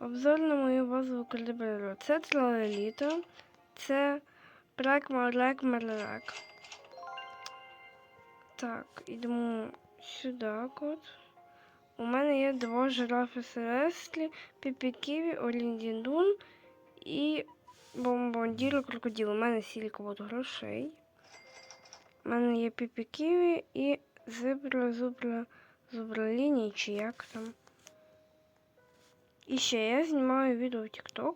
Обзор на мою базову калібру. Це тралеліта, це прек мерлек Так, ідемо сюди. От. У мене є два жирафи Селестлі, Піпіківі, Оліндіндун і Бомбондіро крокодил. У мене стільки от грошей. У мене є Піпіківі і Зебра, Зубра, Зубраліні, чи як там. І ще я знімаю відео в TikTok.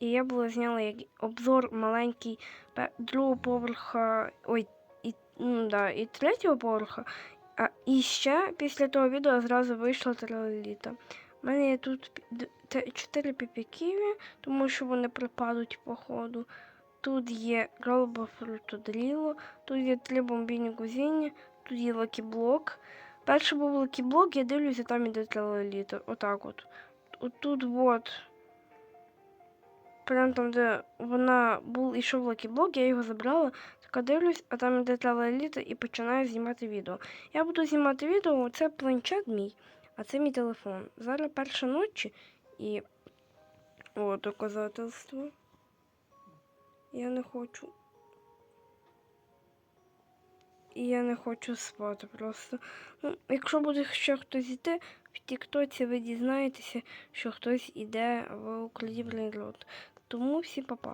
І я була зняла як обзор маленький другого поверха. Ой, і, ну, да, і третього поверха. А, і ще після того відео зразу вийшла тралеліта. У мене є тут пі- д- піпіківі, тому що вони припадуть по ходу. Тут є Ролбо Фрутодріло, тут є три бомбійні гузіння, тут є лакіблок. Перший був лакіблок, я дивлюся, там іде тралеліта. Отак от. Отут от. Прям там, де вона був і ішов лакіблок, я його забрала. Така дивлюсь, а там іде тралеліта і починаю знімати відео. Я буду знімати відео, це планшет мій, а це мій телефон. Зараз перша ночі і. О, доказательство. Я не хочу. І я не хочу спати просто. Ну, якщо буде ще хтось йти, в Тіктоці ви дізнаєтеся, що хтось іде в укріплений рот. Тому всі папа.